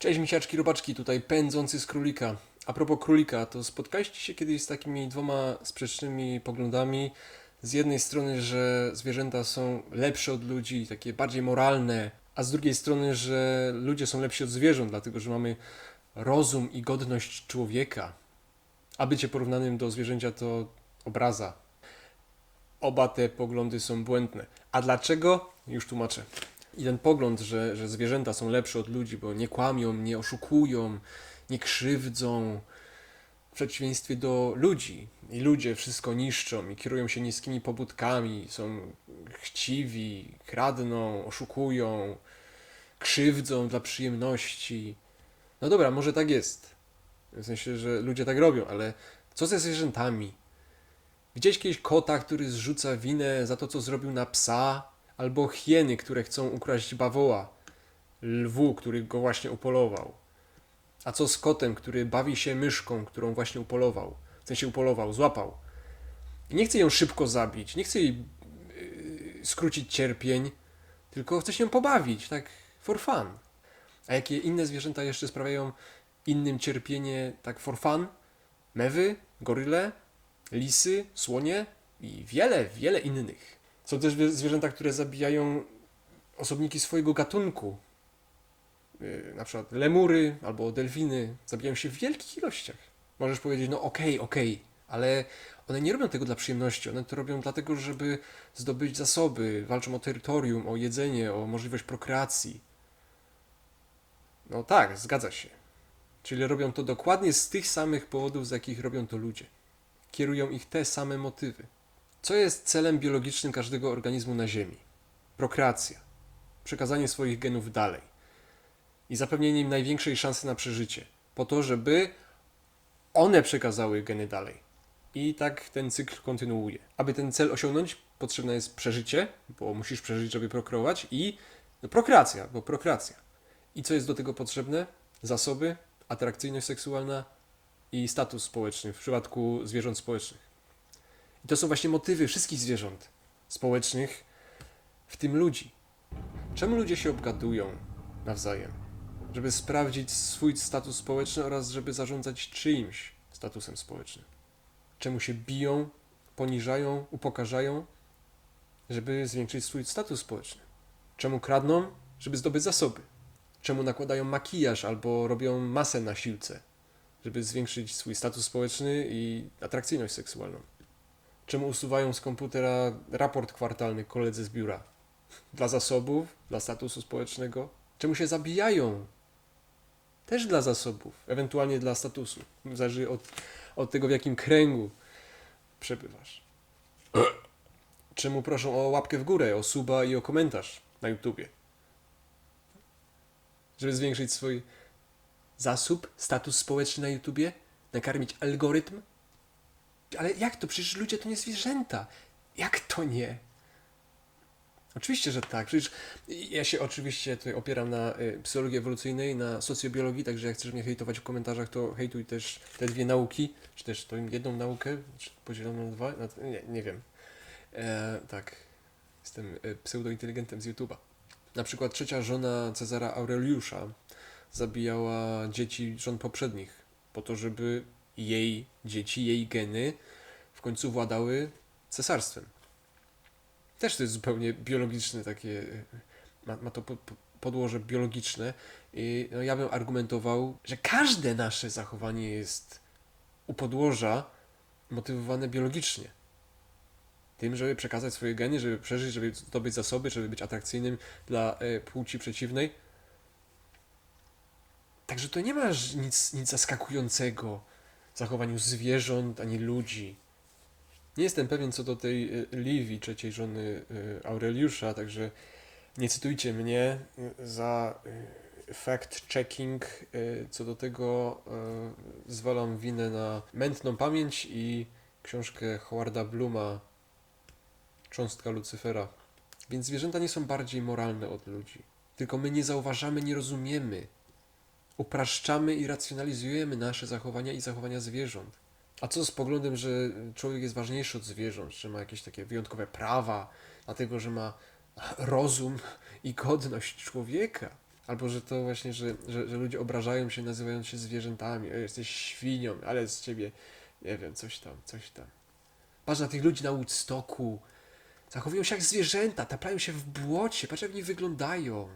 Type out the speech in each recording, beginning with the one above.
Cześć misiaczki, robaczki, tutaj pędzący z królika. A propos królika, to spotkaliście się kiedyś z takimi dwoma sprzecznymi poglądami. Z jednej strony, że zwierzęta są lepsze od ludzi, takie bardziej moralne, a z drugiej strony, że ludzie są lepsi od zwierząt, dlatego że mamy rozum i godność człowieka. A bycie porównanym do zwierzęcia to obraza. Oba te poglądy są błędne. A dlaczego? Już tłumaczę. I ten pogląd, że, że zwierzęta są lepsze od ludzi, bo nie kłamią, nie oszukują, nie krzywdzą, w przeciwieństwie do ludzi. I ludzie wszystko niszczą i kierują się niskimi pobudkami, są chciwi, kradną, oszukują, krzywdzą dla przyjemności. No dobra, może tak jest. W sensie, że ludzie tak robią, ale co ze zwierzętami? Widziałeś kiedyś kota, który zrzuca winę za to, co zrobił na psa? Albo hieny, które chcą ukraść bawoła? Lwu, który go właśnie upolował? A co z kotem, który bawi się myszką, którą właśnie upolował? W sensie upolował, złapał. I nie chce ją szybko zabić, nie chce jej yy, skrócić cierpień, tylko chce się pobawić, tak for fun. A jakie inne zwierzęta jeszcze sprawiają innym cierpienie tak for fun? Mewy, goryle, lisy, słonie i wiele, wiele innych. Są też wie- zwierzęta, które zabijają osobniki swojego gatunku. Yy, na przykład lemury albo delfiny zabijają się w wielkich ilościach. Możesz powiedzieć, no okej, okej, ale one nie robią tego dla przyjemności, one to robią dlatego, żeby zdobyć zasoby, walczą o terytorium, o jedzenie, o możliwość prokreacji. No tak, zgadza się. Czyli robią to dokładnie z tych samych powodów, z jakich robią to ludzie. Kierują ich te same motywy. Co jest celem biologicznym każdego organizmu na Ziemi? Prokreacja, przekazanie swoich genów dalej i zapewnienie im największej szansy na przeżycie, po to, żeby one przekazały geny dalej. I tak ten cykl kontynuuje. Aby ten cel osiągnąć, potrzebne jest przeżycie, bo musisz przeżyć, żeby prokreować, i no, prokreacja, bo prokreacja. I co jest do tego potrzebne? Zasoby, atrakcyjność seksualna i status społeczny w przypadku zwierząt społecznych. I to są właśnie motywy wszystkich zwierząt społecznych, w tym ludzi. Czemu ludzie się obgadują nawzajem? Żeby sprawdzić swój status społeczny oraz żeby zarządzać czyimś statusem społecznym. Czemu się biją, poniżają, upokarzają? Żeby zwiększyć swój status społeczny. Czemu kradną? Żeby zdobyć zasoby. Czemu nakładają makijaż albo robią masę na siłce? Żeby zwiększyć swój status społeczny i atrakcyjność seksualną. Czemu usuwają z komputera raport kwartalny koledzy z biura? Dla zasobów, dla statusu społecznego? Czemu się zabijają? Też dla zasobów, ewentualnie dla statusu. Zależy od, od tego, w jakim kręgu przebywasz. Czemu proszą o łapkę w górę, o suba i o komentarz na YouTubie? Żeby zwiększyć swój zasób, status społeczny na YouTubie? Nakarmić algorytm? Ale jak to? Przecież ludzie to nie zwierzęta. Jak to nie? Oczywiście, że tak. Przecież ja się oczywiście tutaj opieram na y, psychologii ewolucyjnej, na socjobiologii, także jak chcesz mnie hejtować w komentarzach, to hejtuj też te dwie nauki, czy też tą jedną naukę, czy podzieloną na dwa, nie, nie wiem. E, tak, jestem y, pseudointeligentem z YouTube'a. Na przykład trzecia żona Cezara Aureliusza zabijała dzieci żon poprzednich, po to, żeby jej dzieci, jej geny w końcu władały cesarstwem. Też to jest zupełnie biologiczne takie, ma, ma to po, po, podłoże biologiczne i no, ja bym argumentował, że każde nasze zachowanie jest u podłoża motywowane biologicznie. Tym, żeby przekazać swoje geny, żeby przeżyć, żeby zdobyć zasoby, żeby być atrakcyjnym dla e, płci przeciwnej. Także to nie ma nic, nic zaskakującego zachowaniu zwierząt ani ludzi. Nie jestem pewien co do tej y, Livi, trzeciej żony y, Aureliusza, także nie cytujcie mnie y, za fact-checking. Co do tego zwalam winę na mętną pamięć i książkę Howarda Bluma Cząstka Lucyfera. Więc zwierzęta nie są bardziej moralne od ludzi. Tylko my nie zauważamy, nie rozumiemy. Upraszczamy i racjonalizujemy nasze zachowania i zachowania zwierząt. A co z poglądem, że człowiek jest ważniejszy od zwierząt, że ma jakieś takie wyjątkowe prawa, dlatego że ma rozum i godność człowieka? Albo że to właśnie, że, że, że ludzie obrażają się nazywając się zwierzętami. O, jesteś świnią, ale z ciebie, nie wiem, coś tam, coś tam. Patrz na tych ludzi na Woodstocku. Zachowują się jak zwierzęta, taplają się w błocie. Patrz jak oni wyglądają.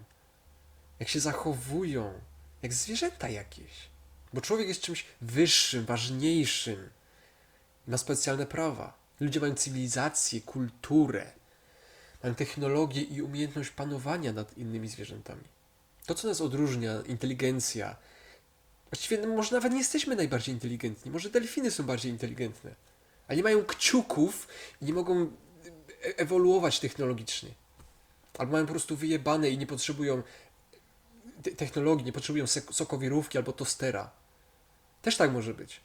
Jak się zachowują. Jak zwierzęta jakieś. Bo człowiek jest czymś wyższym, ważniejszym. Ma specjalne prawa. Ludzie mają cywilizację, kulturę. Mają technologię i umiejętność panowania nad innymi zwierzętami. To, co nas odróżnia, inteligencja. Właściwie no, może nawet nie jesteśmy najbardziej inteligentni. Może delfiny są bardziej inteligentne. Ale nie mają kciuków i nie mogą e- ewoluować technologicznie. Albo mają po prostu wyjebane i nie potrzebują technologii, nie potrzebują sokowirówki albo tostera. Też tak może być.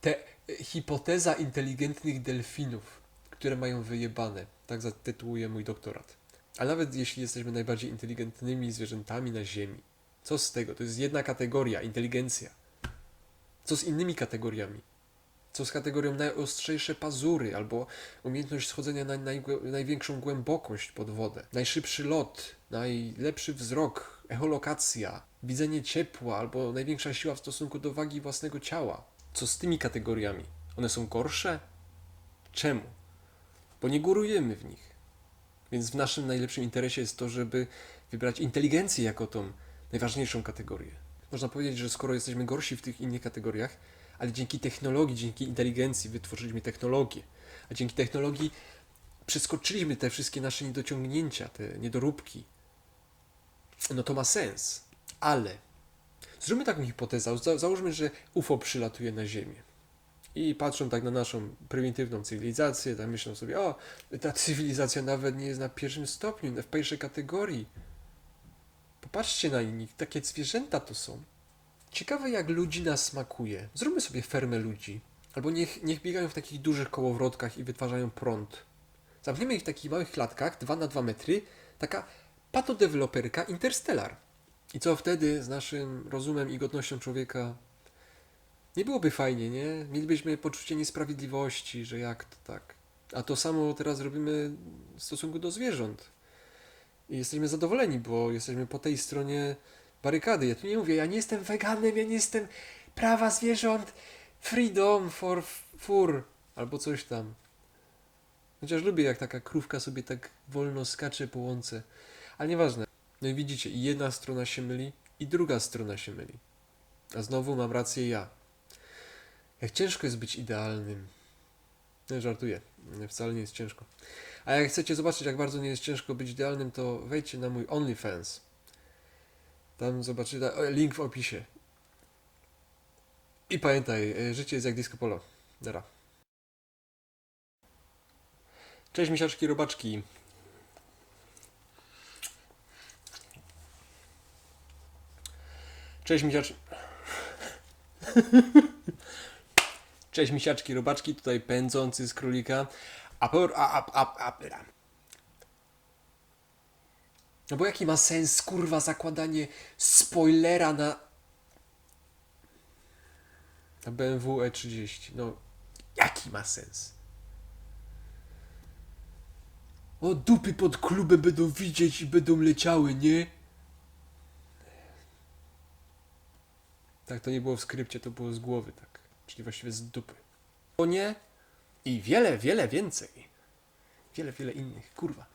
Te hipoteza inteligentnych delfinów, które mają wyjebane. Tak zatytułuję mój doktorat. A nawet jeśli jesteśmy najbardziej inteligentnymi zwierzętami na Ziemi, co z tego? To jest jedna kategoria inteligencja. Co z innymi kategoriami? Co z kategorią najostrzejsze pazury albo umiejętność schodzenia na największą głębokość pod wodę, najszybszy lot, najlepszy wzrok, echolokacja, widzenie ciepła albo największa siła w stosunku do wagi własnego ciała? Co z tymi kategoriami? One są gorsze? Czemu? Bo nie górujemy w nich. Więc w naszym najlepszym interesie jest to, żeby wybrać inteligencję jako tą najważniejszą kategorię. Można powiedzieć, że skoro jesteśmy gorsi w tych innych kategoriach, ale dzięki technologii, dzięki inteligencji wytworzyliśmy technologię, a dzięki technologii przeskoczyliśmy te wszystkie nasze niedociągnięcia, te niedoróbki, no to ma sens. Ale zróbmy taką hipotezę. Za- Załóżmy, że UFO przylatuje na Ziemię. I patrzą tak na naszą prymitywną cywilizację, tak myślą sobie, o, ta cywilizacja nawet nie jest na pierwszym stopniu, w pierwszej kategorii. Popatrzcie na nich, takie zwierzęta to są. Ciekawe jak ludzi nas smakuje. Zróbmy sobie fermę ludzi. Albo niech, niech biegają w takich dużych kołowrotkach i wytwarzają prąd. Zamkniemy ich w takich małych klatkach, 2 na 2 metry, taka patodeweloperka Interstellar. I co wtedy z naszym rozumem i godnością człowieka? Nie byłoby fajnie, nie? Mielibyśmy poczucie niesprawiedliwości, że jak to tak. A to samo teraz robimy w stosunku do zwierząt. I jesteśmy zadowoleni, bo jesteśmy po tej stronie barykady. Ja tu nie mówię, ja nie jestem weganem, ja nie jestem prawa zwierząt, freedom for fur, albo coś tam. Chociaż lubię, jak taka krówka sobie tak wolno skacze po łące. Ale nieważne. No i widzicie, jedna strona się myli, i druga strona się myli. A znowu mam rację ja. Jak ciężko jest być idealnym. Nie, żartuję. Nie, Wcale nie jest ciężko. A jak chcecie zobaczyć, jak bardzo nie jest ciężko być idealnym, to wejdźcie na mój OnlyFans. Tam zobaczycie o, link w opisie. I pamiętaj, e, życie jest jak disco polo. Dara. Cześć misiaczki, robaczki. Cześć misiacz... Cześć misiaczki, robaczki, tutaj pędzący z królika. A, por, a, a, a, a, a. No bo jaki ma sens, kurwa, zakładanie spoilera na... Na BMW E30, no jaki ma sens? O, dupy pod klubem będą widzieć i będą leciały, nie? Tak, to nie było w skrypcie, to było z głowy, tak. Czyli właściwie z dupy. O nie? I wiele, wiele więcej. Wiele, wiele innych, kurwa.